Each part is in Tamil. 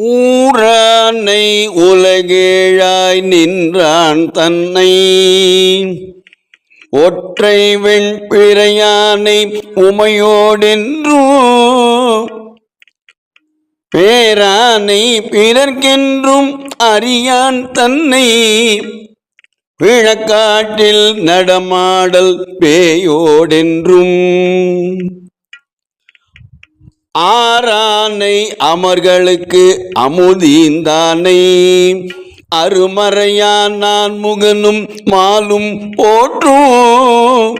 ஊரானை உலகேழாய் நின்றான் தன்னை. ஒற்றை வெண்பிறையானை உமையோடென்றோ. பேரானை பிறர்க்கென்றும் அறியான் தன்னை. விழக்காட்டில் நடமாடல் பேயோடென்றும். ஆரானை அமர்களுக்கு அமுதீந்தானை அருமறையான் நான் முகனும் மாலும் போற்றும்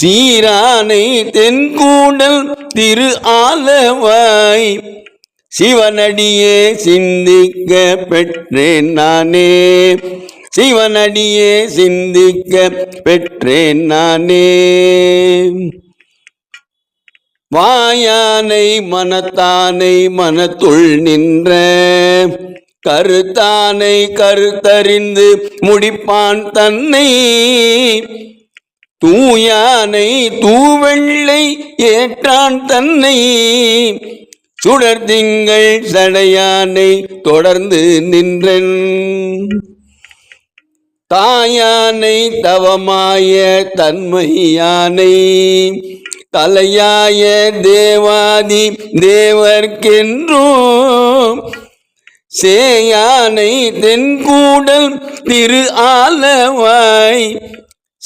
சீரானை தென்கூடல் திரு ஆலவாய். சிவனடியே சிந்திக்க பெற்றேன் நானே. சிவனடியே சிந்திக்க பெற்றேன் நானே. வாயானை மனத்தானை மனத்துள் நின்ற கருத்தானை கருத்தறிந்து முடிப்பான் தன்னை. தூயானை தூவெள்ளை ஏற்றான் தன்னை. சுடர் திங்கள் சடையானை தொடர்ந்து நின்றன். தாயானை தவமாய தன்மையானை தலையாய தேவாதி தேவர்க்கென்றும் சேயானை தென்கூடல் திரு ஆலவாய்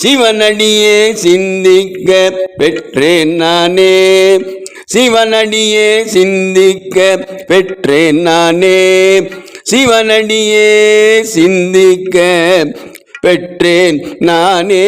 சிவனடியே சிந்திக்க பெற்றேன் நானே. சிவனடியே சிந்திக்க பெற்றேன் நானே. சிவனடியே சிந்திக்க பெற்றேன் நானே.